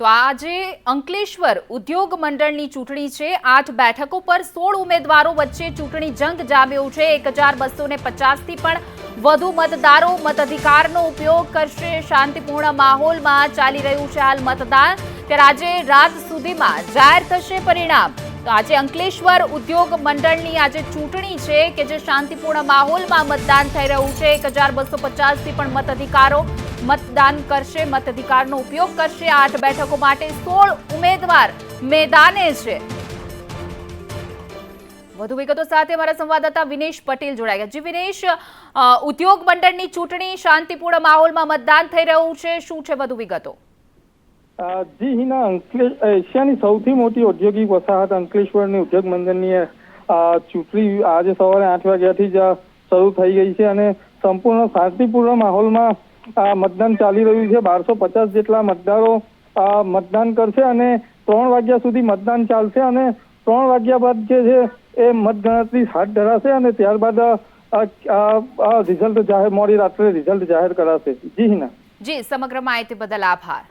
તો આજે અંકલેશ્વર ઉદ્યોગ મંડળની ચૂંટણી છે. આઠ બેઠકો પર સોળ ઉમેદવારો વચ્ચે ચૂંટણી જંગ જામ્યો છે. એક હજાર બસો પચાસથી પણ વધુ મતદારો મતાધિકારનો ઉપયોગ કરશે. શાંતિપૂર્ણ માહોલમાં ચાલી રહ્યું છે હાલ મતદાન. ત્યારે આજે રાત સુધીમાં જાહેર થશે પરિણામ. તો આજે અંકલેશ્વર ઉદ્યોગ મંડળની આજે ચૂંટણી છે કે જે શાંતિપૂર્ણ માહોલમાં મતદાન થઈ રહ્યું છે. એક હજાર બસો પચાસથી પણ મતાધિકારો મતદાન કરશે, મતાધિકારનો ઉપયોગ કરશે. આઠ બેઠકો માટે સોળ ઉમેદવાર મેદાને છે. વધુ વિગતો સાથે અમારા સંવાદદાતા વિનેશ પટેલ જોડાઈ ગયા. જી વિનેશ ઉદ્યોગ મંડળની ચૂંટણી શાંતિપૂર્ણ માહોલમાં મતદાન થઈ રહ્યું છે. શું છે વધુ વિગતો? જી, હિના એશિયાની સૌથી મોટી ઔદ્યોગિક વસાહત અંકલેશ્વરની ઉદ્યોગ મંડળની ચૂંટણી આજે સવારે આઠ વાગ્યાથી જ શરૂ થઈ ગઈ છે અને સંપૂર્ણ શાંતિપૂર્ણ માહોલમાં મતદાન ચાલી રહ્યું છે. બારસો પચાસ જેટલા મતદારો મતદાન કરશે અને ત્રણ વાગ્યા સુધી મતદાન ચાલશે અને ત્રણ વાગ્યા બાદ જે છે એ મતગણતરી હાથ ધરાશે અને ત્યારબાદ રિઝલ્ટ જાહેર, મોડી રાત્રે રિઝલ્ટ જાહેર કરાશે. જી હિના. જી, સમગ્ર માહિતી બદલ આભાર.